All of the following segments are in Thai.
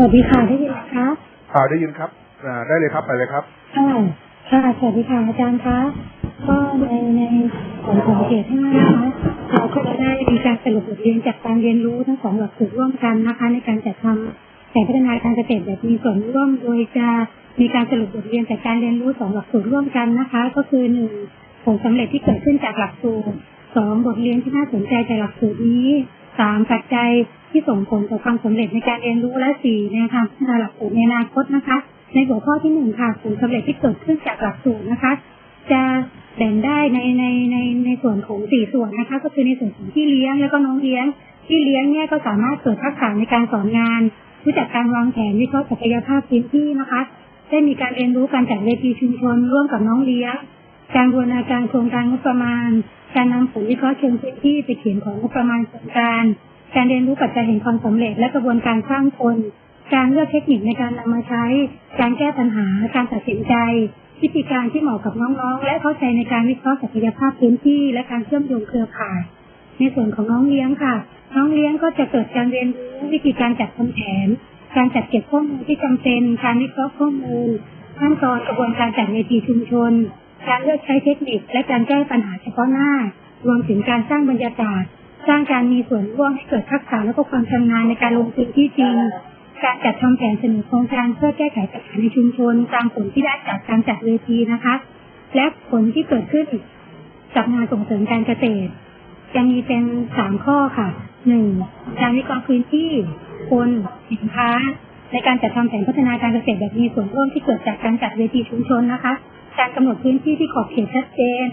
วัสดีค่ะได้ยินไหมคะอ่าได้ยินครับอ่าได้เลยครับไปเลยครับค่ะค่ะสวัสดีค่ะอาจารย์คะก็ในในส่วนของเขตห้านะคะเราก็จะได้มีการสรุปบทเรียนจากการเรียนรู้ทั้งสองหลักสูตรร่วมกันนะคะ ในการจัดทำแผนพัฒนาการเกษตรแบบมีส่วนร่วมโดยจะมีการสรุปบทเรียนจากการเรียนรู้สองหลักสูตรร่วมกันนะคะ ก็คือหนึ่งผลสำเร็จที่เกิดขึ้นจากหลักสูตรสองบทเรียนที่น่าสนใจจากหลักสูตรนี้ สามปัจจัยที่ส่งผลต่อความสำเร็จในการเรียนรู้และสี่แนวทางพัฒนาหลักสูตรในอนาคตนะคะ ในหัวข้อที่หนึ่งค่ะผลสำเร็จที่เกิดขึ้นจากหลักสูตรนะคะ จะแบ่งได้ในในในในส่วนของสี่ส่วนนะคะ ก็คือในส่วนของที่เลี้ยงแล้วก็น้องเลี้ยง ที่เลี้ยงเนี่ยก็สามารถเกิดทักษะในการสอนงานรู้จักการวางแผนวิเคราะห์ศักยภาพพื้นที่นะคะ ได้มีการเรียนรู้การจัดเวทีชุมชนร่วมกับน้องเลี้ยง การบูรณาการโครงการงบประมาณ การนำผลวิเคราะห์เชิงพื้นที่ไปเขียนของงบประมาณโครงการ การเรียนรู้ปัจจัยแห่งความสำเร็จ และกระบวนการสร้างคน การเลือกเทคนิคในการนำมาใช้ การแก้ปัญหา การตัดสินใจ วิธีการที่เหมาะกับน้องๆ และเข้าใจในการวิเคราะห์ศักยภาพพื้นที่ และการเชื่อมโยงเครือข่าย ในส่วนของน้องเลี้ยงค่ะ น้องเลี้ยงก็จะเกิดการเรียนรู้วิธีการจัดทำแผน การจัดเก็บข้อมูลที่จำเป็น การวิเคราะห์ข้อมูลขั้นตอนกระบวนการจัดเวทีชุมชน การเลือกใช้เทคนิคและการแก้ปัญหาเฉพาะหน้า รวมถึงการสร้างบรรยากาศ สร้างการมีส่วนร่วมให้เกิดทักษะและก็ความชำนาญในการลงพื้นที่จริง การจัดทำแผนเสนอโครงการเพื่อแก้ไขปัญหาในชุมชน ตามผลที่ได้จากการจัดเวทีนะคะ และผลที่เกิดขึ้นจากงานส่งเสริมการเกษตรจะมีเป็นสามข้อค่ะหนึ่งการวิเคราะห์พื้นที่ คนสินค้า ในการจัดทำแผนพัฒนาการเกษตรแบบมีส่วนร่วมที่เกิดจากการจัดเวทีชุมชนนะคะ การกำหนดพื้นที่ที่ขอบเขตชัดเจน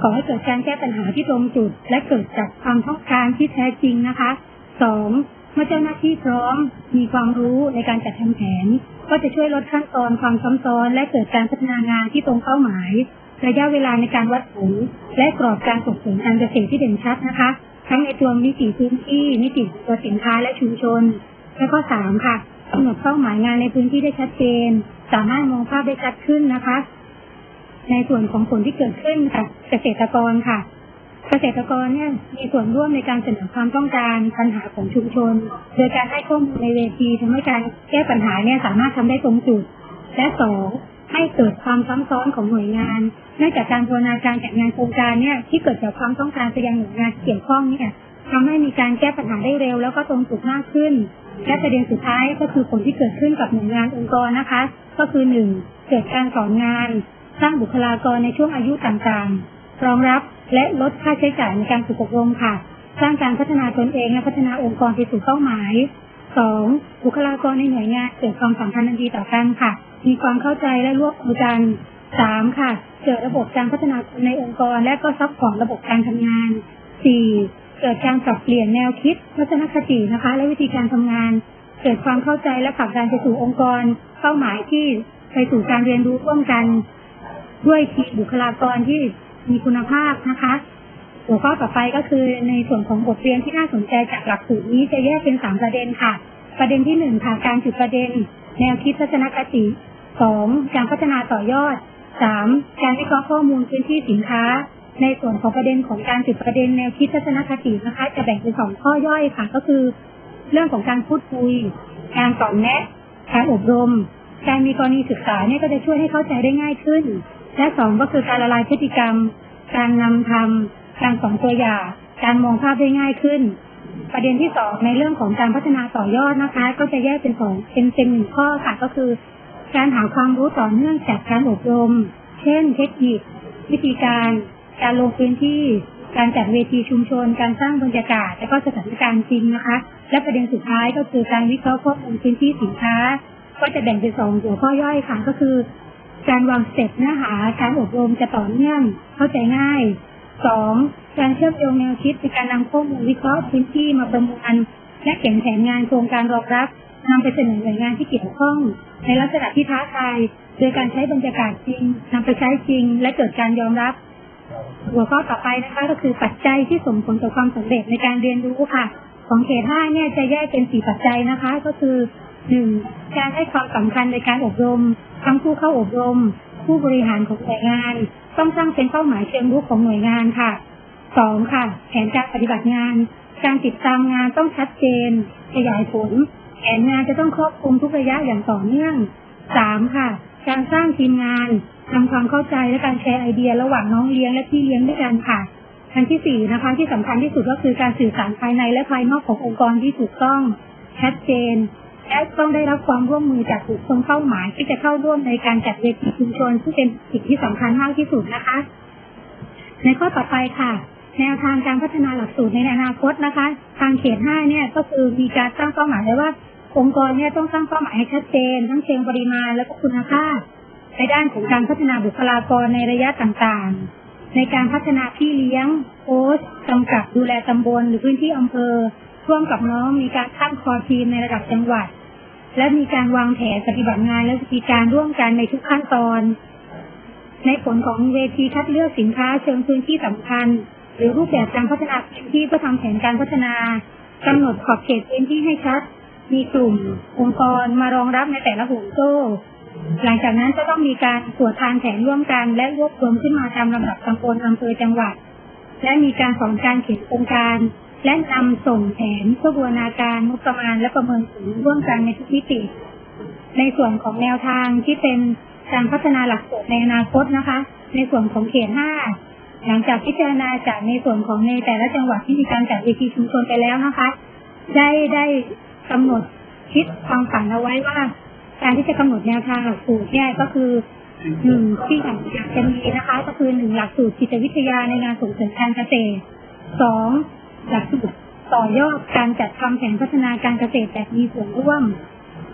ขอให้เกิดการแก้ปัญหาที่ตรงจุด และเกิดจากความต้องการที่แท้จริงนะคะสองเมื่อเจ้าหน้าที่พร้อมมีความรู้ในการจัดทำแผน ก็จะช่วยลดขั้นตอนความซ้ำซ้อน และเกิดการพัฒนางานที่ตรงเป้าหมาย ระยะเวลาในการวัดผลและกรอบการส่งเสริมการเกษตรที่เด่นชัดนะคะ ทั้งในตัวมิติพื้นที่มิติตัวสินค้าและชุมชน แล้วก็สามค่ะกำหนดเป้าหมายงานในพื้นที่ได้ชัดเจน สามารถมองภาพได้ชัดขึ้นนะคะ ในส่วนของผลที่เกิดขึ้นกับเกษตรกรค่ะ เกษตรกรเนี่ยมีส่วนร่วมในการเสนอความต้องการปัญหาของชุมชน โดยการให้ข้อมูลในเวทีทำให้การแก้ปัญหาเนี่ยสามารถทำได้ตรงจุด และสองให้เกิดความซ้ำซ้อนของหน่วยงานเนื่องจากการบูรณาการจัดงานโครงการเนี่ยที่เกิดจากความต้องการไปยังหน่วยงานที่เกี่ยวข้องเนี่ยทำให้มีการแก้ปัญหาได้เร็ว แล้วก็ตรงจุดมากขึ้น และประเด็นสุดท้ายก็คือผลที่เกิดขึ้นกับหน่วยงานองค์กรนะคะ ก็คือหนึ่งเกิดการสอนงาน สร้างบุคลากรในช่วงอายุต่างๆ รองรับและลดค่าใช้จ่ายในการฝึกอบรมค่ะ สร้างการพัฒนาตนเองและพัฒนาองค์กรไปสู่เป้าหมายสองบุคลากรในหน่วยงานเกิดความสัมพันธ์อันดีต่อกันค่ะ มีความเข้าใจและร่วมมือกันสามค่ะ เกิดระบบการพัฒนาในองค์กรและก็ซัพพอร์ระบบการทำงานสี่เกิดการปรับเปลี่ยนแนวคิดทัศนคตินะคะ และวิธีการทำงาน เกิดความเข้าใจและผลักดันไปสู่องค์กร เป้าหมายที่ไปสู่การเรียนรู้ร่วมกัน ด้วยทีมบุคลากรที่มีคุณภาพนะคะ หัวข้อต่อไปก็คือในส่วนของบทเรียนที่น่าสนใจจากหลักสูตรนี้จะแยกเป็นสามประเด็นค่ะ ประเด็นที่หนึ่งค่ะการจุดประเด็น แนวคิดทัศนคติสองการพัฒนาต่อยอดสามการวิเคราะห์ข้อมูลพื้นที่สินค้า ในส่วนของประเด็นของการจุดประเด็นแนวคิดทัศนคตินะคะ จะแบ่งเป็นสองข้อย่อยค่ะ ก็คือ เรื่องของการพูดคุย การสอนแนะ การอบรม การมีกรณีศึกษาเนี่ยก็จะช่วยให้เข้าใจได้ง่ายขึ้น และสองก็คือการละลายพฤติกรรม การนำทำการสอนตัวอย่าง การมองภาพได้ง่ายขึ้น ประเด็นที่สองในเรื่องของการพัฒนาต่อยอดนะคะ ก็จะแยกเป็นสองเป็นเป็นหนึ่งข้อค่ะก็คือ การหาความรู้ต่อเนื่องจากการอบรม เช่น เทคนิค วิธีการ การลงพื้นที่ การจัดเวทีชุมชน การสร้างบรรยากาศ และก็สถานการณ์จริงนะคะ และประเด็นสุดท้ายก็คือการวิเคราะห์ข้อมูลพื้นที่สินค้า ก็จะแบ่งเป็นสองหัวข้อย่อยค่ะก็คือ การวางสเต็ปเนื้อหา การอบรมจะต่อเนื่องเข้าใจง่ายสองการเชื่อมโยงแนวคิดในการนำข้อมูลวิเคราะห์พื้นที่มาประมวลและเขียนแผนงานโครงการรองรับนำไปเสนอหน่วยงานที่เกี่ยวข้อง ในลักษณะที่ท้าทายโดยการใช้บรรยากาศจริงนำไปใช้จริง และเกิดการยอมรับ หัวข้อต่อไปนะคะ ก็คือปัจจัยที่ส่งผลต่อความสำเร็จในการเรียนรู้ค่ะ ของเขตห้าเนี่ยจะแยกเป็นสี่ปัจจัยนะคะ ก็คือหนึ่งการให้ความสำคัญในการอบรม ทั้งผู้เข้าอบรม ผู้บริหารของหน่วยงาน ต้องตั้งเป็นเป้าหมายเชิงรุกของหน่วยงานค่ะสองค่ะ แผนการปฏิบัติงาน การติดตามงานต้องชัดเจน ขยายผล แผนงานจะต้องครอบคลุมทุกระยะอย่างต่อเนื่องสามค่ะ การสร้างทีมงานทำความเข้าใจและการแชร์ไอเดียระหว่างน้องเลี้ยงและพี่เลี้ยงด้วยกันค่ะอันที่สี่นะคะที่สำคัญที่สุดก็คือการสื่อสารภายในและภายนอกขององค์กรที่ถูกต้อง ชัดเจน และต้องได้รับความร่วมมือจากบุคคลเป้าหมาย ที่จะเข้าร่วมในการจัดเวทีชุมชนซึ่เป็นสิ่งที่สำคัญมากที่สุดนะคะ ในข้อต่อไปค่ะ แนวทางการพัฒนาหลักสูตรในอนาคตนะคะ ทางเขตห้าเนี่ยก็คือมีการตั้งเป้าหมายไว้ว่า องค์กรเนี่ยต้องตั้งเป้าหมายให้ชัดเจน ทั้งเชิงปริมาณและก็คุณภาพในด้านของการพัฒนาบุคลากรในระยะต่างๆ ในการพัฒนาพี่เลี้ยงโค้ชกำกับดูแลตำบลหรือพื้นที่อำเภอร่วมกับน้องมีการตั้งคอทีมในระดับจังหวัด และมีการวางแผนปฏิบัติงานและมีการร่วมกันในทุกขั้นตอน ในผลของเวทีคัดเลือกสินค้าเชิงพื้นที่สำคัญ หรือรูปแบบการพัฒนาพื้นที่เพื่อทำแผนการพัฒนากำหนดขอบเขตพื้นที่ให้ชัด มีกลุ่ม องค์กรมารองรับในแต่ละห่วงโซ่ หลังจากนั้นก็ต้องมีการตรวจทานแผนร่วมกัน และรวบรวมขึ้นมาตามลำดับตำบลอำเภอจังหวัด และมีการสอนการเขียนโครงการ และนำส่งแผนเพื่อบูรณาการงบประมาณและประเมินผลร่วมกันในทุกมิติ ในส่วนของแนวทางที่เป็นการพัฒนาหลักสูตรในอนาคตนะคะ ในส่วนของเขตห้าหลังจากพิจารณาจากในส่วนของในแต่ละจังหวัดที่มีการจัดเวทีชุมชนไปแล้วนะคะ ได้ได้กำหนดคิดความฝันเอาไว้ว่า การที่จะกำหนดแนวทางหลักสูตรเนี่ยก็คือหนึ่งที่อยากจะมีนะคะ ก็คือหนึ่งหลักสูตรจิตวิทยาในงานส่งเสริมการเกษตรสอง หลักสูตรต่อยอดการจัดทำแผนพัฒนาการเกษตรแบบมีส่วนร่วม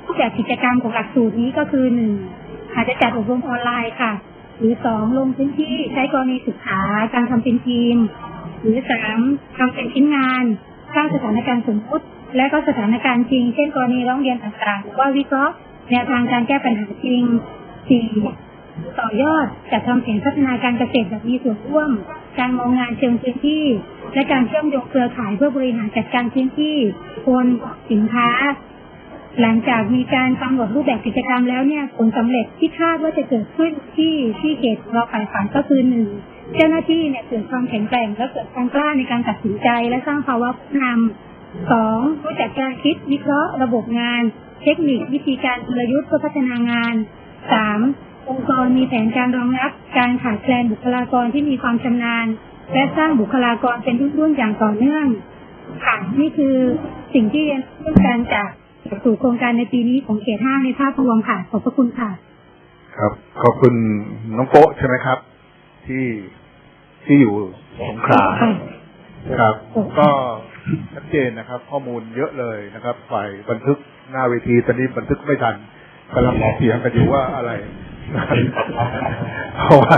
รูปแบบกิจกรรมของหลักสูตรนี้ก็คือหนึ่งอาจจะจัดอบรมออนไลน์ค่ะ หรือสองลงพื้นที่ใช้กรณีศึกษาการทำเป็นทีม หรือสามทำเป็นชิ้นงานสร้างสถานการณ์สมมติ และก็สถานการณ์จริง เช่นกรณีร้องเรียนต่างๆหรือว่าวิเคราะห์แนวทางการแก้ปัญหาจริงสี่ต่อยอดจัดทำแผนพัฒนาการเกษตรแบบมีส่วนร่วม การมองงานเชิงพื้นที่ และการเชื่อมโยงเครือข่ายเพื่อบริหารจัดการพื้นที่คนสินค้า หลังจากมีการกำหนดรูปแบบกิจกรรมแล้วเนี่ยผลสำเร็จที่คาดว่าจะเกิดขึ้นที่ที่เขตเราฝ่ายฝันก็คือหนึ่งเจ้าหน้าที่เนี่ยเกิดความแข็งแกร่งและเกิดความกล้าในการตัดสินใจ และสร้างภาวะผู้นำสองรู้จักการคิดวิเคราะห์ระบบงาน เทคนิควิธีการกลยุทธ์เพื่อพัฒนางานสามองค์กรมีแผนการรองรับการขาดแคลนบุคลากรที่มีความชำนาญ และสร้างบุคลากรเป็นรุ่นๆอย่างต่อเนื่อง ค่ะนี่คือสิ่งที่เรียนรู้กันจากสู่โครงการในปีนี้ของเขตห้าในภาพรวมค่ะ ขอบพระคุณค่ะ ครับ ขอบคุณน้องโป๊ะใช่ไหมครับ ที่ที่อยู่สงขลาค่ะครับ ก็ชัดเจนนะครับ ข้อมูลเยอะเลยนะครับฝ่ายบันทึกหน้าเวทีตอนนี้บันทึกไม่ทันกำลังเถียงกันอยู่ว่าอะไรเพราะว่า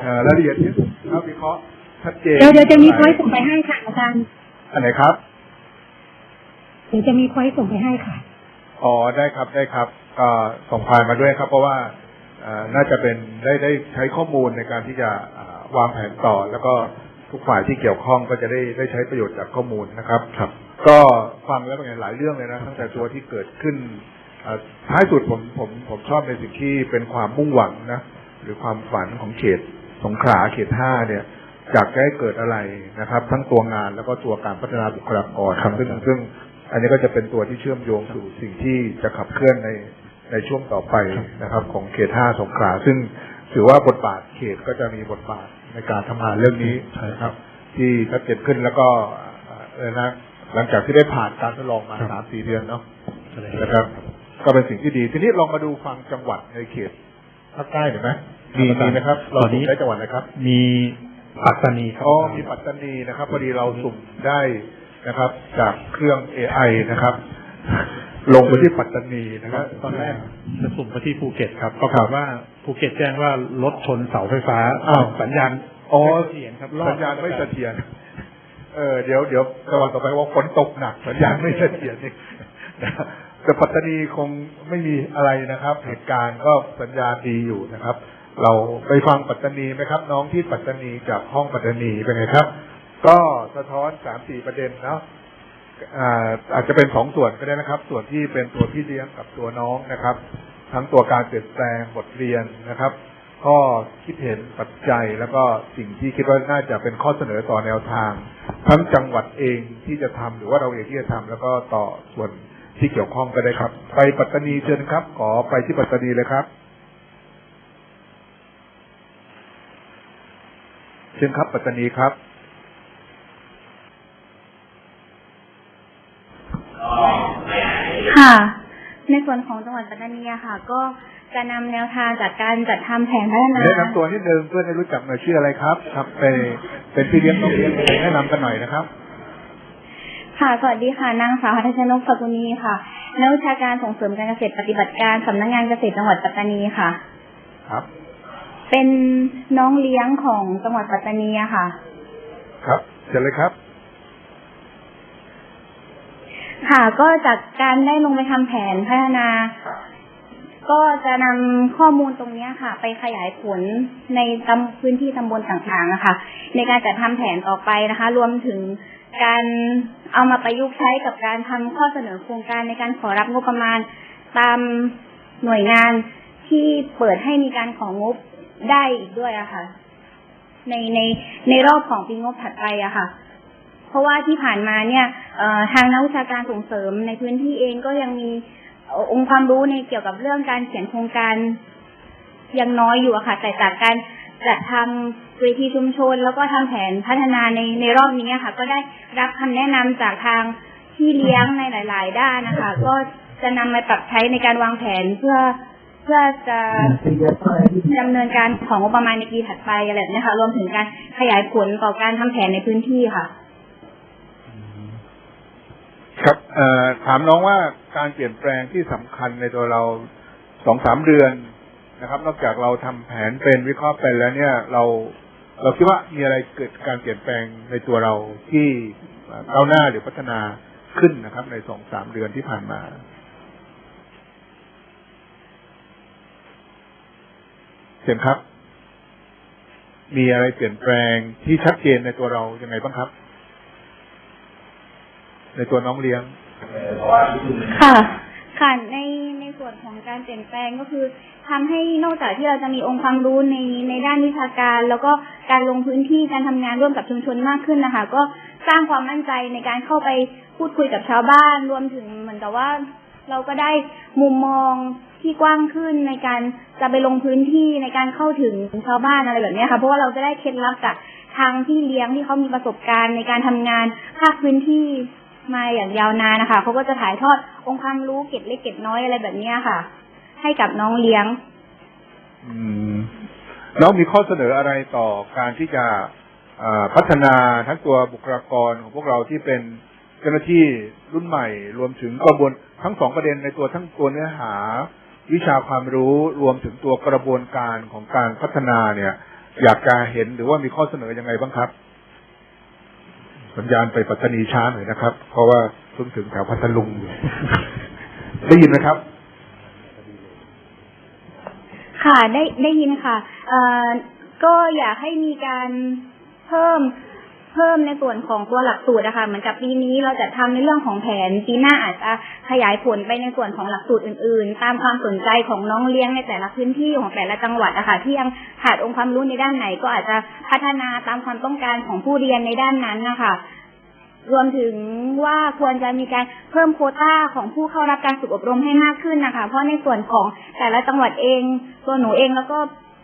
เอ่อรายละเอียดที่ครับวิเคราะห์ ชัดเจนเดี๋ยวเดี๋ยวจะมีพอยต์ส่งไปให้ค่ะอาจารย์อันไหนครับ เดี๋ยวจะมีพอยต์ส่งไปให้ค่ะ อ๋อได้ครับได้ครับก็ส่งไฟล์มาด้วยครับ เพราะว่าเอ่อน่าจะเป็นได้ได้ใช้ข้อมูลในการที่จะอ่าวางแผนต่อ แล้วก็ทุกฝ่ายที่เกี่ยวข้องก็จะได้ได้ใช้ประโยชน์จากข้อมูลนะครับ ครับ ก็ฟังแล้วเป็นไงหลายเรื่องเลยนะตั้งแต่ตัวที่เกิดขึ้นเอ่อท้ายสุดผมผมผมชอบในสิ่งที่เป็นความมุ่งหวังนะ หรือความฝันของเขตสงขลาเขตห้าเนี่ย จากจะให้เกิดอะไรนะครับ ทั้งตัวงานแล้วก็ตัวการพัฒนาบุคลากรครับซึ่งซึ่งอันนี้ก็จะเป็นตัวที่เชื่อมโยงสู่สิ่งที่จะขับเคลื่อนในในช่วงต่อไปนะครับ ของเขตห้าสงขลาซึ่งถือว่าบทบาทเขตก็จะมีบทบาทในการทำงานเรื่องนี้นะครับ ที่ชัดเจนขึ้นแล้วก็เอ่ออะไรนะหลังจากที่ได้ผ่านการทดลองมาสามสี่เดือนเนาะนะครับ ก็เป็นสิ่งที่ดี ทีนี้ลองมาดูฟังจังหวัดในเขตภาคใต้หน่อยไหมมีมีนะครับ เราตอนนี้สุ่มได้จังหวัดอะไรครับ มี ปัตตานีครับอ๋อมีปัตตานีนะครับ พอดีเราสุ่มได้นะครับ จากเครื่อง AI นะครับ ลงไปที่ปัตตานีนะครับ ตอนแรกจะสุ่มไปที่ภูเก็ตครับปรากฏว่าภูเก็ตแจ้งว่ารถชนเสาไฟฟ้าอ้าวสัญญาณอ๋อไม่เสถียรครับรอดสัญญาณไม่เสถียรเออเดี๋ยวเดี๋ยวจังหวัดต่อไปว่าฝนตกหนัก สัญญาณไม่เสถียรนี่นะครับแต่ปัตตานีคงไม่มีอะไรนะครับ เหตุการณ์ก็สัญญาณดีอยู่นะครับ เราไปฟังปัตตานีไหมครับ น้องที่ปัตตานีจากห้องปัตตานีเป็นไงครับ ก็สะท้อนสามสี่ประเด็นเนาะอาจจะเป็นสองส่วนก็ได้นะครับ ส่วนที่เป็นตัวพี่เลี้ยงกับตัวน้องนะครับ ทั้งตัวการเปลี่ยนแปลงบทเรียนนะครับ ข้อคิดเห็นปัจจัยแล้วก็สิ่งที่คิดว่าน่าจะเป็นข้อเสนอต่อแนวทาง ทั้งจังหวัดเองที่จะทำหรือว่าเราเองที่จะทำแล้วก็ต่อส่วนที่เกี่ยวข้องก็ได้ครับ ไปปัตตานีเชิญครับ ขอไปที่ปัตตานีเลยครับ เชิญครับปัตตานีครับค่ะ ในส่วนของจังหวัดปัตตานีอะค่ะ ก็จะนำแนวทางจากการจัดทำแผนพัฒนาแนะนำตัวนิดนึงเพื่อนให้รู้จักหน่อยชื่ออะไรครับ ครับเป็นเป็นพี่เลี้ยงน้องเลี้ยงแนะนำกันหน่อยนะครับ ค่ะสวัสดีค่ะนางสาวหัทชนกสกุณีค่ะนักวิชาการส่งเสริมการเกษตรปฏิบัติการสำนักงานเกษตรจังหวัดปัตตานีค่ะ ครับ เป็นน้องเลี้ยงของจังหวัดปัตตานีอะค่ะ ครับเชิญเลยครับ ค่ะก็จากการได้ลงไปทำแผนพัฒนา ก็จะนำข้อมูลตรงเนี้ยค่ะ ไปขยายผลในตำพื้นที่ตำบลต่างๆนะคะในการจัดทำแผนต่อไปนะคะ รวมถึงการเอามาประยุกต์ใช้กับการทำข้อเสนอโครงการในการขอรับงบประมาณตามหน่วยงานที่เปิดให้มีการของบ ได้อีกด้วยอะค่ะ ในในในรอบของปีงบถัดไปอะค่ะ เพราะว่าที่ผ่านมาเนี่ยทางนักวิชาการส่งเสริมในพื้นที่เองก็ยังมีองค์ความรู้ในเกี่ยวกับเรื่องการเขียนโครงการยังน้อยอยู่อะค่ะ แต่จากการจัดทำเวทีชุมชน แล้วก็ทำแผนพัฒนาในในรอบนี้ค่ะ ก็ได้รับคำแนะนำจากทางที่เลี้ยงในหลาย ๆ ด้านนะคะ ก็จะนำมาปรับใช้ในการวางแผนเพื่อ พื่อจะดำเนินการของงบประมาณในปีถัดไปอะไรแบบนี้ค่ะ รวมถึงการขยายผลต่อการทำแผนในพื้นที่ค่ะ ครับเอ่อถามน้องว่าการเปลี่ยนแปลงที่สำคัญในตัวเราสองสามเดือนนะครับ นอกจากเราทำแผนเป็นวิเคราะห์เป็นแล้วเนี่ย เราเราคิดว่ามีอะไรเกิดการเปลี่ยนแปลงในตัวเราที่ก้าวหน้าหรือพัฒนาขึ้นนะครับ ในสองสามเดือนที่ผ่านมา ชิญครับ มีอะไรเปลี่ยนแปลงที่ชัดเจนในตัวเรายังไงบ้างครับ ในตัวน้องเลี้ยง ค่ะ ค่ะ ในในส่วนของการเปลี่ยนแปลงก็คือทำให้นอกจากที่เราจะมีองค์ความรู้ในในด้านวิชาการ แล้วก็การลงพื้นที่การทำงานร่วมกับชุมชนมากขึ้นนะคะ ก็สร้างความมั่นใจในการเข้าไปพูดคุยกับชาวบ้าน รวมถึงเหมือนกับว่า เราก็ได้มุมมองที่กว้างขึ้นในการจะไปลงพื้นที่ในการเข้าถึงชาวบ้านอะไรแบบนี้ค่ะเพราะว่าเราจะได้เคล็ดลับจากทางที่เลี้ยงที่เขามีประสบการณ์ในการทำงานภาคพื้นที่มาอย่างยาวนานนะคะเขาก็จะถ่ายทอดองค์ความรู้เก็ดเล็กเก็ดน้อยอะไรแบบนี้ค่ะ ให้กับน้องเลี้ยง อืมน้องมีข้อเสนออะไรต่อการที่จะพัฒนาทั้งตัวบุคลากรของพวกเราที่เป็น เจ้าหน้าที่รุ่นใหม่ รวมถึงกระบวนทั้งสองประเด็นในตัวทั้งตัวเนื้อหา วิชาความรู้รวมถึงตัวกระบวนการของการพัฒนาเนี่ย อยากจะเห็นหรือว่ามีข้อเสนอยังไงบ้างครับ สัญญาณไปปัตตานีช้าหน่อยนะครับ เพราะว่าเพิ่งถึงแถวพัทลุงได้ยินไหมครับค่ะได้ได้ยินค่ะเอ่อก็อยากให้มีการเพิ่ม เพิ่มในส่วนของตัวหลักสูตรนะคะเหมือนกับปีนี้เราจะทำในเรื่องของแผนปีหน้าอาจจะขยายผลไปในส่วนของหลักสูตรอื่น ๆ ตามความสนใจของน้องเลี้ยงในแต่ละพื้นที่ของแต่ละจังหวัดนะคะที่ยังขาดองค์ความรู้ในด้านไหน ก็อาจจะพัฒนาตามความต้องการของผู้เรียนในด้านนั้นนะคะรวมถึงว่าควรจะมีการเพิ่มโควต้าของผู้เข้ารับการฝึกอบรมให้มากขึ้นนะคะ เพราะในส่วนของแต่ละจังหวัดเอง ตัวหนูเองแล้วก็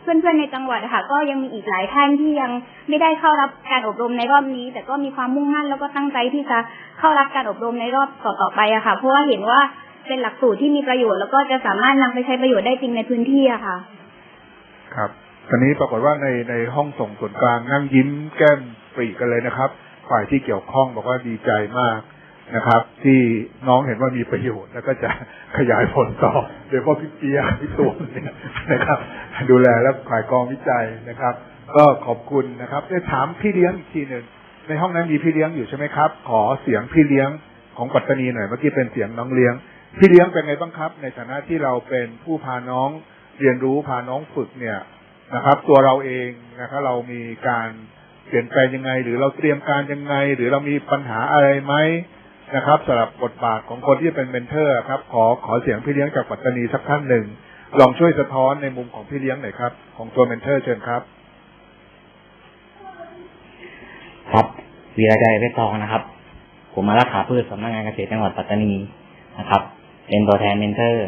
เพื่อนๆในจังหวัดนะคะก็ยังมีอีกหลายท่านที่ยังไม่ได้เข้ารับการอบรมในรอบนี้ แต่ก็มีความมุ่งมั่นแล้วก็ตั้งใจที่จะเข้ารับการอบรมในรอบต่อๆไปอะค่ะ เพราะว่าเห็นว่าเป็นหลักสูตรที่มีประโยชน์แล้วก็จะสามารถนำไปใช้ประโยชน์ได้จริงในพื้นที่อะค่ะ ครับตอนนี้ปรากฏว่าในในห้องส่งส่วนกลางนั่งยิ้มแก้มปรีกันเลยนะครับ ฝ่ายที่เกี่ยวข้องบอกว่าดีใจมาก นะครับ ที่น้องเห็นว่ามีประโยชน์ แล้วก็จะขยายผลต่อโดยเฉพาะพี่เปียพี่ตูนเนี่ยนะครับ ดูแลและฝ่ายกองวิจัยนะครับ ก็ขอบคุณนะครับได้ถามพี่เลี้ยงอีกทีหนึ่งในห้องนั้นมีพี่เลี้ยงอยู่ใช่ไหมครับ ขอเสียงพี่เลี้ยงของปัตตานีหน่อยเมื่อกี้เป็นเสียงน้องเลี้ยง พี่เลี้ยงเป็นไงบ้างครับ ในฐานะที่เราเป็นผู้พาน้องเรียนรู้พาน้องฝึกเนี่ยนะครับ ตัวเราเองนะครับเรามีการเปลี่ยนแปลงยังไง หรือเราเตรียมการยังไง หรือเรามีปัญหาอะไรไหม นะครับสำหรับบทบาทของคนที่เป็นเมนเทอร์ครับ ขอขอเสียงพี่เลี้ยงจากปัตตานีสักท่านหนึ่งลองช่วยสะท้อนในมุมของพี่เลี้ยงหน่อยครับ ของตัวเมนเทอร์เชิญครับ ครับวีระใจเวททองนะครับ ผมมารักษาพืชสำนักงานเกษตรจังหวัดปัตตานีนะครับ เป็นตัวแทนเมนเทอร์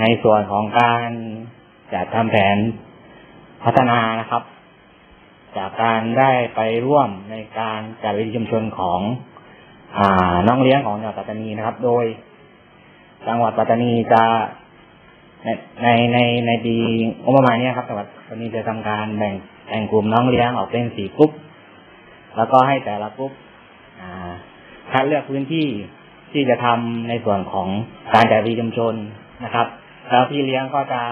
ในส่วนของการจัดทำแผนพัฒนานะครับ จากการได้ไปร่วมในการจัดเวทีชุมชนของ อ่าน้องเลี้ยงของจังหวัดปัตตานีนะครับ โดย จังหวัดปัตตานีจะในในในในปีงบประมาณนี้ครับจังหวัดปัตตานีจะทำการแบ่งแบ่งกลุ่มน้องเลี้ยงออกเป็นสี่กลุ่มแล้วก็ให้แต่ละกลุ่มคัดเลือกพื้นที่ที่จะทำในส่วนของการจัดวทีชุมชนนะครับ แล้วพี่เลี้ยงก็จะ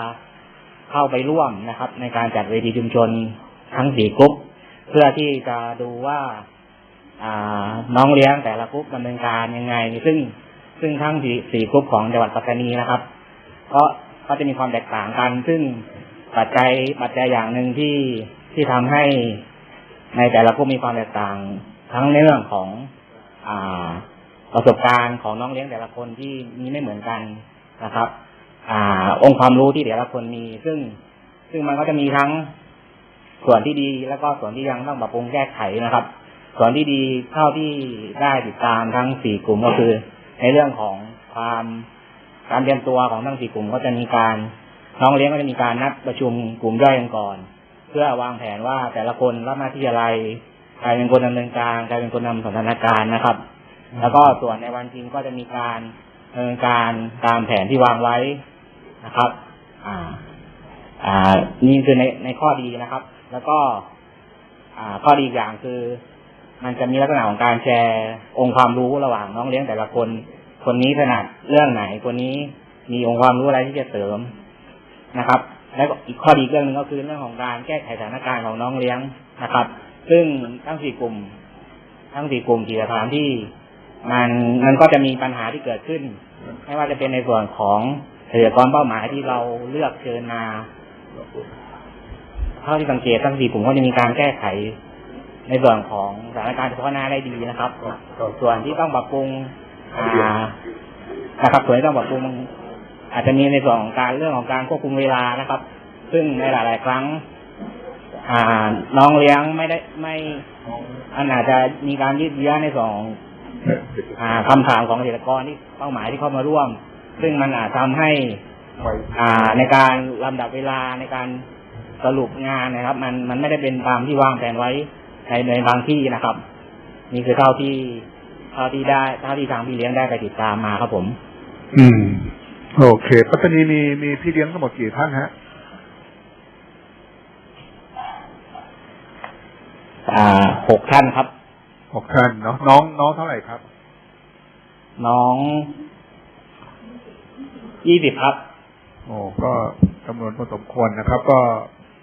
เข้าไปร่วมนะครับ ในการจัดเวทีชุมชนทั้งสี่กลุ่มเพื่อที่จะดูว่า น้องเลี้ยงแต่ละกลุ่มดำเนินการยังไง ซึ่งซึ่งทั้งสี่สี่กลุ่มของจังหวัดปัตตานีนะครับ ก็ก็จะมีความแตกต่างกัน ซึ่งปัจจัยปัจจัยอย่างหนึ่งที่ที่ทำให้ในแต่ละกลุ่มมีความแตกต่างทั้งในเรื่องของอ่าประสบการณ์ของน้องเลี้ยงแต่ละคนที่มีไม่เหมือนกันนะครับ อ่า องค์ความรู้ที่แต่ละคนมี ซึ่งซึ่งมันก็จะมีทั้งส่วนที่ดีแล้วก็ส่วนที่ยังต้องปรับปรุงแก้ไขนะครับ ส่วนที่ดีเท่าที่ได้ติดตามทั้งสี่กลุ่มก็คือ ในเรื่องของความการเตรียมตัวของทั้งสี่กลุ่มก็จะมีการน้องเลี้ยงก็จะมีการนัดประชุมกลุ่มย่อยกันก่อน เพื่อวางแผนว่าแต่ละคนรับหน้าที่อะไรใครเป็นคนดำเนินการใครเป็นคนนำสถานการณ์นะครับ แล้วก็ส่วนในวันจริงก็จะมีการดำเนินการตามแผนที่วางไว้นะครับ อ่า อ่า นี่คือในในข้อดีนะครับ แล้วก็ อ่า ข้อดีอีกอย่างคือ มันจะมีลักษณะของการแชร์องค์ความรู้ระหว่างน้องเลี้ยงแต่ละคน คนนี้ถนัดเรื่องไหน คนนี้มีองค์ความรู้อะไรที่จะเสริมนะครับ แล้วก็อีกข้อดีเรื่องหนึ่งก็คือเรื่องของการแก้ไขสถานการณ์ของน้องเลี้ยงนะครับ ซึ่งทั้งสี่กลุ่ม ทั้งสี่กลุ่มสี่สถานที่มันมันก็จะมีปัญหาที่เกิดขึ้น ไม่ว่าจะเป็นในส่วนของเกษตรกรเป้าหมายที่เราเลือกเชิญมาเท่าที่สังเกตทั้งสี่กลุ่มก็จะมีการแก้ไข ในส่วนของสถานการณ์เฉพาะหน้าได้ดีนะครับ ส่วนที่ต้องปรับปรุงนะครับส่วนที่ต้องปรับปรุงอาจจะมีในส่วนของการเรื่องของการควบคุมเวลานะครับ ซึ่งในหลาย ๆ ครั้ง อ่าน้องเลี้ยงไม่ได้ไม่อันอาจจะมีการยืดเยื้อในส่วนของอ่าคำถามของเกษตรกรที่เป้าหมายที่เข้ามาร่วม ซึ่งมันอาจทำให้ อ่าในการลำดับเวลาในการสรุปงานนะครับ มันมันไม่ได้เป็นตามที่วางแผนไว้ ในในบางที่นะครับ นี่คือเท่าที่เท่าที่ได้เท่าที่ทางพี่เลี้ยงได้ไปติดตามมาครับผม อืม โอเคปัตตานีมีมีพี่เลี้ยงทั้งหมดกี่ท่านฮะอ่าหกท่านครับหกท่านเนาะน้องน้องเท่าไหร่ครับ น้องยี่สิบครับ โอ้ก็จำนวนพอสมควรนะครับ ก็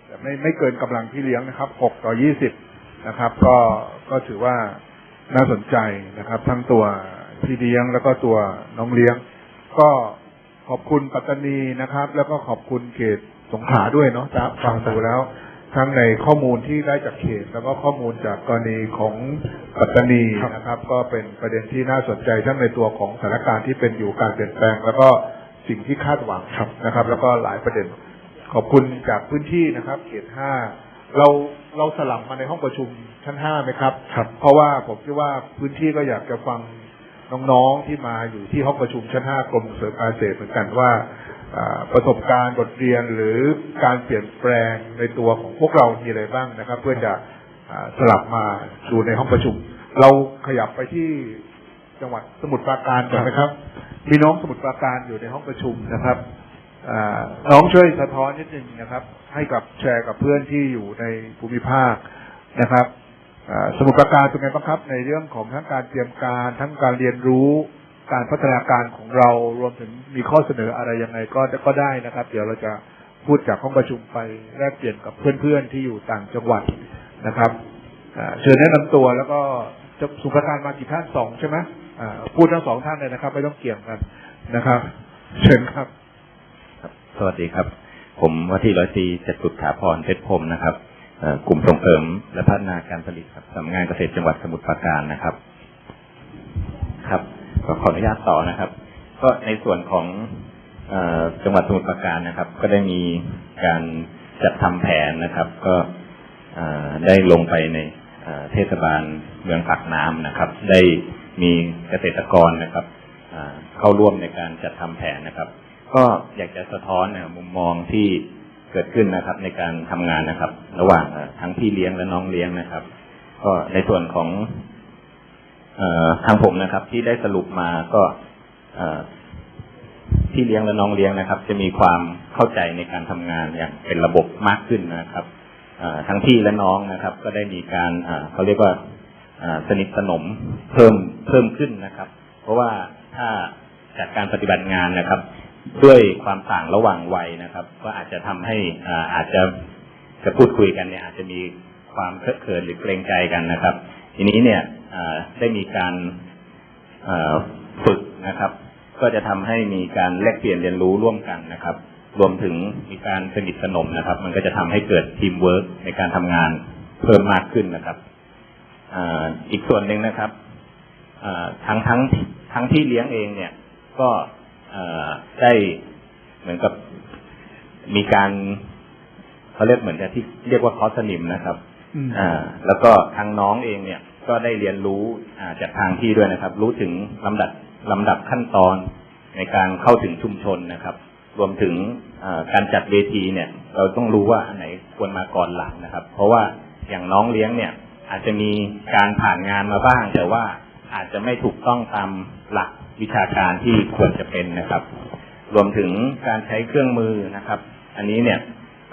แต่ไม่ไม่เกินกำลังพี่เลี้ยงนะครับหกต่อยี่สิบ นะครับ ก็ก็ถือว่าน่าสนใจนะครับ ทั้งตัวพี่เลี้ยงแล้วก็ตัวน้องเลี้ยง ก็ขอบคุณปัตตานีนะครับ แล้วก็ขอบคุณเขตสงขลาด้วยเนาะจะฟังดูแล้ว ทั้งในข้อมูลที่ได้จากเขต แล้วก็ข้อมูลจากกรณีของปัตตานีนะครับ ก็เป็นประเด็นที่น่าสนใจทั้งในตัวของสถานการณ์ที่เป็นอยู่การเปลี่ยนแปลง แล้วก็สิ่งที่คาดหวังนะครับ แล้วก็หลายประเด็น ขอบคุณจากพื้นที่นะครับ เขตห้าเรา เราสลับมาในห้องประชุมชั้นห้าไหมครับ ครับ เพราะว่าผมคิดว่าพื้นที่ก็อยากจะฟังน้องๆที่มาอยู่ที่ห้องประชุมชั้นห้ากรมเสริมการเกษตรเหมือนกันว่าอ่าประสบการณ์บทเรียนหรือการเปลี่ยนแปลงในตัวของพวกเรามีอะไรบ้างนะครับ เพื่อจะอ่าสลับมาดูในห้องประชุม เราขยับไปที่จังหวัดสมุทรปราการก่อนนะครับ มีน้องสมุทรปราการอยู่ในห้องประชุมนะครับอ่า น้องช่วยสะท้อนนิดหนึ่งนะครับ ให้กับแชร์กับเพื่อนที่อยู่ในภูมิภาคนะครับสมุทรปราการเป็นไงบ้างครับ ในเรื่องของทั้งการเตรียมการ ทั้งการเรียนรู้การพัฒนาการของเรารวมถึงมีข้อเสนออะไรยังไงก็ก็ได้นะครับ เดี๋ยวเราจะพูดจากห้องประชุมไปแลกเปลี่ยนกับเพื่อนๆที่อยู่ต่างจังหวัดนะครับเชิญแนะนำตัวแล้วก็จะสมุทรปราการมากี่ท่านสองใช่ไหมพูดทั้งสองท่านเลยนะครับ ไม่ต้องเกี่ยงกันนะครับ เชิญครับ สวัสดีครับ ผมว่าที่ร้อยตีจตุถาพรเพชรพรมนะครับกลุ่มส่งเสริมและพัฒนาการผลิตครับสำนักงานเกษตรจังหวัดสมุทรปราการนะครับ ครับก็ขออนุญาตต่อนะครับ ก็ในส่วนของอจังหวัดสมุทรปราการนะครับ ก็ได้มีการจัดทำแผนนะครับ ก็ได้ลงไปในเทศบาลเมืองปากน้ำนะครับ ได้มีเกษตรกรนะครับเข้าร่วมในการจัดทำแผนนะครับ ก็อยากจะสะท้อนมุมมองที่เกิดขึ้นนะครับ ในการทำงานนะครับ ระหว่างทั้งพี่เลี้ยงและน้องเลี้ยงนะครับ ก็ในส่วนของอทางผมนะครับ ที่ได้สรุปมาก็พี่เลี้ยงและน้องเลี้ยงนะครับ จะมีความเข้าใจในการทำงานอย่างเป็นระบบมากขึ้นนะครับทั้งพี่และน้องนะครับ ก็ได้มีการเขาเรียกว่าสนิทสนมเพิ่มเพิ่มขึ้นนะครับ เพราะว่าถ้าจากการปฏิบัติงานนะครับ ด้วยความต่างระหว่างวัยนะครับ ก็อาจจะทำให้อ่าอาจจะจะพูดคุยกันเนี่ย อาจจะมีความเคอะเขินหรือเกรงใจกันนะครับ ทีนี้เนี่ยอ่าได้มีการฝึกนะครับ ก็จะทำให้มีการแลกเปลี่ยนเรียนรู้ร่วมกันนะครับ รวมถึงมีการสนิทสนมนะครับ มันก็จะทำให้เกิดทีมเวิร์กในการทำงานเพิ่มมากขึ้นนะครับอ่าอีกส่วนหนึ่งนะครับอ่าทั้งทั้งทั้งที่เลี้ยงเองเนี่ย ก็ ได้เหมือนกับมีการเขาเรียกเหมือนกับที่เรียกว่าคอร์สสนิมนะครับอืมอ่า แล้วก็ทางน้องเองเนี่ย ก็ได้เรียนรู้อ่าจากทางที่ด้วยนะครับ รู้ถึงลำดับลำดับขั้นตอนในการเข้าถึงชุมชนนะครับ รวมถึงอ่าการจัดเวทีเนี่ย เราต้องรู้ว่าอันไหนควรมาก่อนหลังนะครับ เพราะว่าอย่างน้องเลี้ยงเนี่ย อาจจะมีการผ่านงานมาบ้าง แต่ว่าอาจจะไม่ถูกต้องตามหลัก วิชาการที่ควรจะเป็นนะครับ รวมถึงการใช้เครื่องมือนะครับ อันนี้เนี่ย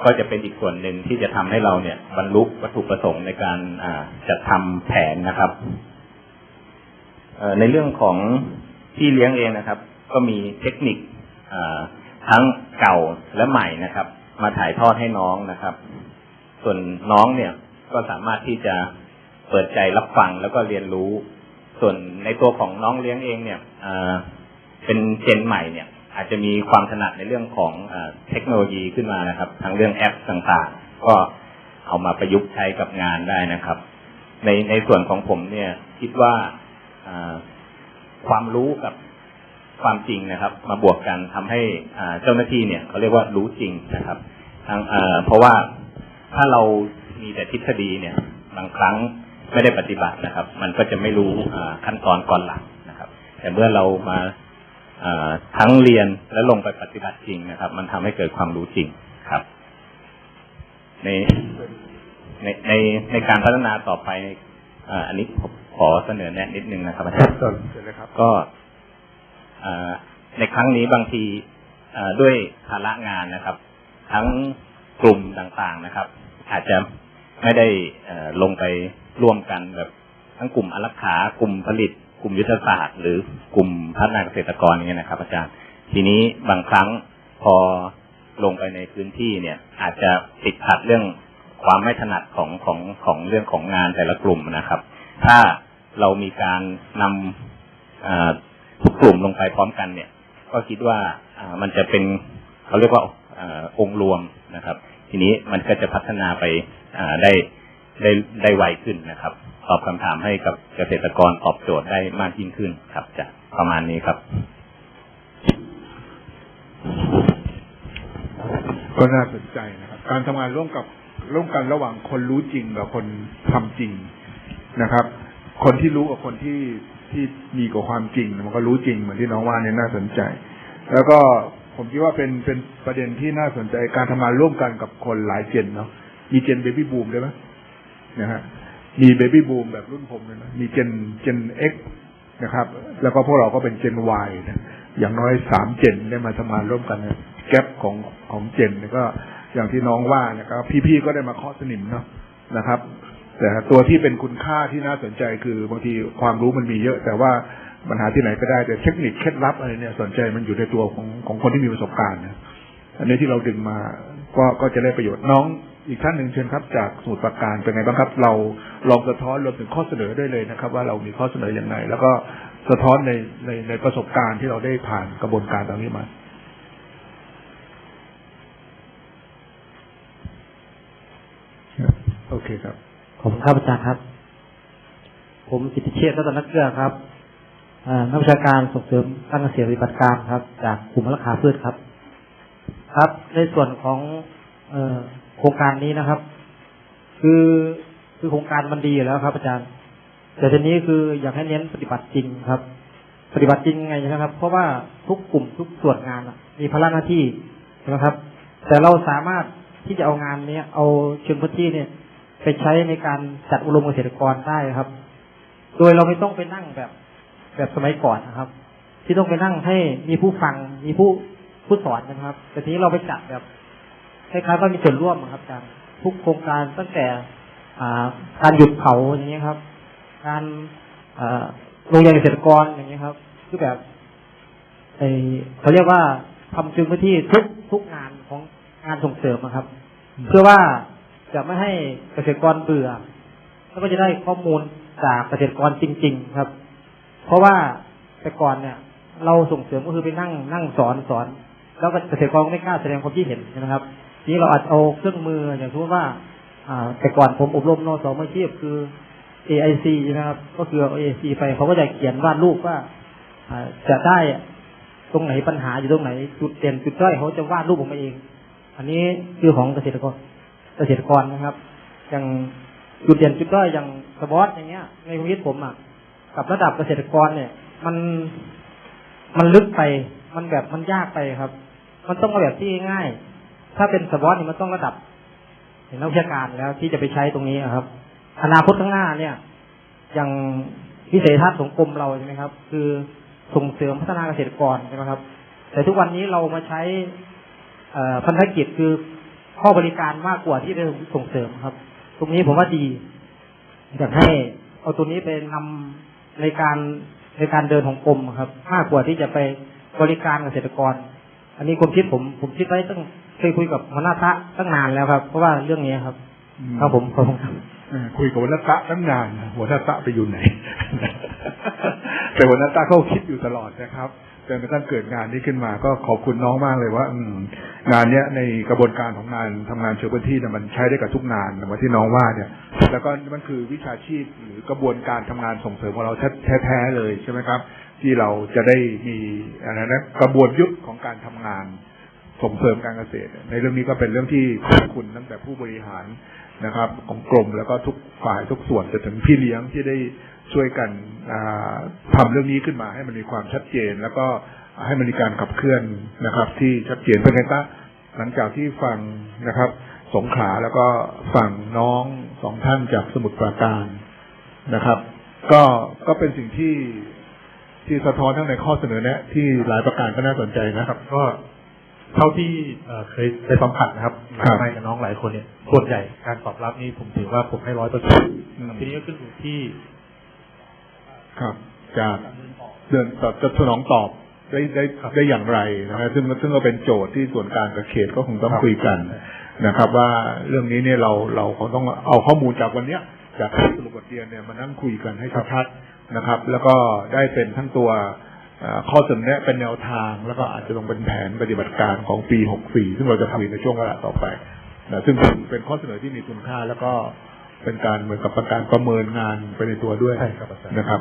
ก็จะเป็นอีกส่วนหนึ่งที่จะทำให้เราเนี่ยบรรลุวัตถุประสงค์ในการจัดทำแผนนะครับในเรื่องของพี่เลี้ยงเองนะครับ ก็มีเทคนิคทั้งเก่าและใหม่นะครับ มาถ่ายทอดให้น้องนะครับ ส่วนน้องเนี่ยก็สามารถที่จะเปิดใจรับฟังแล้วก็เรียนรู้ ส่วนในตัวของน้องเลี้ยงเองเนี่ย เป็นเจนใหม่เนี่ย อาจจะมีความถนัดในเรื่องของเทคโนโลยีขึ้นมานะครับทั้งเรื่องแอปต่างๆ ก็เอามาประยุกต์ใช้กับงานได้นะครับ ในในส่วนของผมเนี่ย คิดว่าความรู้กับความจริงนะครับ มาบวกกันทำให้เจ้าหน้าที่เนี่ยเขาเรียกว่ารู้จริงนะครับทางเพราะว่าถ้าเรามีแต่ทฤษฎีเนี่ย บางครั้งไม่ได้ปฏิบัตินะครับ มันก็จะไม่รู้ขั้นตอนก่อนหลัง แต่เมื่อเรามาอ่าทั้งเรียนและลงไปปฏิบัติจริงนะครับ มันทำให้เกิดความรู้จริงครับ ในในในในการพัฒนาต่อไปอ่าอันนี้ผมขอเสนอแนะนิดนึงนะครับอาจารย์เชิญเชิญเลยครับก็เอ่อในครั้งนี้บางทีเอ่อด้วยภาระงานนะครับ ทั้งกลุ่มต่างๆนะครับ อาจจะไม่ได้เอ่อลงไปร่วมกันแบบทั้งกลุ่มอารักขากลุ่มผลิต กลุ่มยุทธศาสตร์ หรือกลุ่มพัฒนาเกษตรกรอย่างเงี้ยนะครับ อาจารย์ ทีนี้บางครั้งพอลงไปในพื้นที่เนี่ย อาจจะติดขัดเรื่องความไม่ถนัดของของของเรื่องของงานแต่ละกลุ่มนะครับ ถ้าเรามีการนำทุกกลุ่มลงไปพร้อมกันเนี่ย ก็คิดว่ามันจะเป็นเขาเรียกว่าอองค์รวมนะครับ ทีนี้มันก็จะพัฒนาไปได้ได้ได้ไวขึ้นนะครับ ตอบคำถามให้กับเกษตรกรตอบโจทย์ได้มากยิ่งขึ้นครับจะประมาณนี้ครับก็น่าสนใจนะครับ การทำงานร่วมกับร่วมกันระหว่างคนรู้จริงกับคนทำจริงนะครับ คนที่รู้กับคนที่ที่มีกับความจริง มันก็รู้จริงเหมือนที่น้องว่าเนี่ยน่าสนใจ แล้วก็ผมคิดว่าเป็นเป็นประเด็นที่น่าสนใจการทำงานร่วมกันกับคนหลายเจนเนาะมีเจนเบบี้บูมได้ไหมนะฮะ มีเบบี้บูมแบบรุ่นผมเลยนะมีเจนเจนเอ็กนะครับ แล้วก็พวกเราก็เป็นเจนวายนะอย่างน้อยสามเจนได้มาทำงานร่วมกันนะแกลบของของเจนก็อย่างที่น้องว่านะครับ พี่ๆก็ได้มาเคาะสนิมเนาะนะครับ แต่ตัวที่เป็นคุณค่าที่น่าสนใจคือบางทีความรู้มันมีเยอะ แต่ว่ามันหาที่ไหนก็ได้แต่เทคนิคเคล็ดลับอะไรเนี่ยสนใจมันอยู่ในตัวของของคนที่มีประสบการณ์นะอันนี้ที่เราดึงมาก็ก็จะได้ประโยชน์น้อง อีกท่านหนึ่งเชิญครับ จากสมุทรปราการเป็นไงบ้างครับ เราลองสะท้อนรวมถึงข้อเสนอได้เลยนะครับ ว่าเรามีข้อเสนออย่างไรแล้วก็สะท้อนในในในประสบการณ์ที่เราได้ผ่านกระบวนการตรงนี้มาโอเคครับ ขอบคุณครับอาจารย์ครับ ผมกิติเชษฐ์รัตนเกลือครับอ่อนักวิชาการส่งเสริมการเกษตรปฏิบัติการครับ จากกลุ่มราคาพืชครับ ครับ ในส่วนของเอ่อ ครงการนี้นะครับ คือคือโครงการมันดีอยู่แล้วครับ อาจารย์ แต่ทีนี้คืออยากให้เน้นปฏิบัติจริงครับ ปฏิบัติจริงยังไงนะครับ เพราะว่าทุกกลุ่มทุกส่วนงานมีภาระหน้าที่นะครับ แต่เราสามารถที่จะเอางานเนี้ยเอาเชิงพื้นที่เนี่ย ไปใช้ในการจัดอบรมเกษตรกรได้ครับ โดยเราไม่ต้องไปนั่งแบบแบบสมัยก่อนนะครับ ที่ต้องไปนั่งให้มีผู้ฟังมีผู้ผู้สอนนะครับ แต่ทีนี้เราไปจัดแบบ คล้ายๆว่ามีส่วนร่วมครับอาจารย์ทุกโครงการตั้งแต่การหยุดเผาอย่างเงี้ยครับ การโรงเรียนเกษตรกรอย่างเงี้ยครับคือแบบเขาเรียกว่าทำจึงพื้นที่ทุกทุกงานของงานส่งเสริมอะครับ เพื่อว่าจะไม่ให้เกษตรกรเบื่อ แล้วก็จะได้ข้อมูลจากเกษตรกรจริง ๆครับ เพราะว่าแต่ก่อนเนี่ย เราส่งเสริมก็คือไปนั่งนั่งสอนสอน แล้วก็เกษตรกรก็ไม่กล้าแสดงความคิดเห็นนะครับ นี้เราอาจเอาเครื่องมืออย่างเช่นว่า อ่า แต่ก่อนผมอบรมนสมืออาชีพคือ AIC นะครับ ก็คือ AIC ไปเขาก็จะเขียนวาดรูปว่าอ่าจะได้ตรงไหนปัญหาอยู่ตรงไหน จุดเด่นจุดด้อยเขาจะวาดรูปออกมาเอง อันนี้คือของเกษตรกรเกษตรกรนะครับ อย่างจุดเด่นจุดด้อยอย่างสวอตอย่างเงี้ย ในความคิดผมอะกับระดับเกษตรกรเนี่ย มันมันลึกไป มันแบบมันยากไปครับ มันต้องเอาแบบที่ง่าย ถ้าเป็นสวอตนี่ยมันต้องระดับเห็นนักวิชาการแล้วที่จะไปใช้ตรงนี้อะครับ อนาคตข้างหน้าเนี่ย อย่างวิสัยทัศน์ของกรมเราใช่ไหมครับ คือส่งเสริมพัฒนาเกษตรกรใช่ไหมครับ แต่ทุกวันนี้เรามาใช้พันธกิจคือข้อบริการมากกว่าที่จะส่งเสริมครับ ตรงนี้ผมว่าดีอยากให้เอาตัวนี้ไปนำในการในการเดินของกรมครับ มากกว่าที่จะไปบริการเกษตรกร อันนี้ความคิดผมผมคิดไว้ตั้งเคยคุยกับหัวหน้าตะตั้งนานแล้วครับ เพราะว่าเรื่องนี้ครับครับผมขอบคุณครับเออคุยกับหัวหน้าตะตั้งนานนะหัวหน้าตะไปอยู่ไหนแต่หัวหน้าตะเขาคิดอยู่ตลอดนะครับจนกระทั่งเกิดงานนี้ขึ้นมา ก็ขอบคุณน้องมากเลยว่า อืมงานเนี้ยในกระบวนการของงานทำงานเชิงพื้นที่เนี่ยมันใช้ได้กับทุกงานเหมือนที่น้องว่าเนี่ย แล้วก็มันคือวิชาชีพหรือกระบวนการทำงานส่งเสริมของเราแท้ๆเลยใช่ไหมครับ ที่เราจะได้มีอะไรนะกระบวนยุทธของการทำงานส่งเสริมการเกษตร ในเรื่องนี้ก็เป็นเรื่องที่ขอบคุณตั้งแต่ผู้บริหารนะครับ ของกรมแล้วก็ทุกฝ่ายทุกส่วนจนถึงพี่เลี้ยงที่ได้ช่วยกันอ่าทำเรื่องนี้ขึ้นมาให้มันมีความชัดเจน แล้วก็ให้มันมีการขับเคลื่อนนะครับ ที่ชัดเจนเป็นไงตะหลังจากที่ฟังนะครับ สงขาแล้วก็ฝั่งน้องสองท่านจากสมุทรปราการนะครับ ก็ก็เป็นสิ่งที่ ที่สะท้อนทั้งในข้อเสนอแนะ ที่หลายประการก็น่าสนใจนะครับ ก็เท่าที่เอ่อเคยไปสัมผัสนะครับครับในกับน้องหลายคนเนี่ยส่วนใหญ่การตอบรับนี่ผมถือว่าผมให้ร้อยเปอร์เซ็นต์อืมทีนี้ก็ขึ้นอยู่ที่ ครับจากเดินตอบจะสนองตอบได้ได้ได้อย่างไรนะครับซึ่งซึ่งก็เป็นโจทย์ที่ส่วนกลางกับเขตก็คงต้องครับคุยกันนะครับ ว่าเรื่องนี้เนี่ยเราเราคงต้องเอาข้อมูลจากวันเนี้ยจากการสรุปบทเรียนเนี่ยมานั่งคุยกันให้ชัดๆ นะครับ แล้วก็ได้เป็นทั้งตัวเอ่อข้อเสนอแนะเป็นแนวทาง แล้วก็อาจจะลงเป็นแผนปฏิบัติการของปี 64 ซึ่งเราจะทำในช่วงเวลาต่อไปนะซึ่งเป็นเป็นข้อเสนอที่มีคุณค่าแล้วก็เป็นการเหมือนกับประการประเมินงานไปในตัวด้วยใช่ครับอาจารย์นะครับ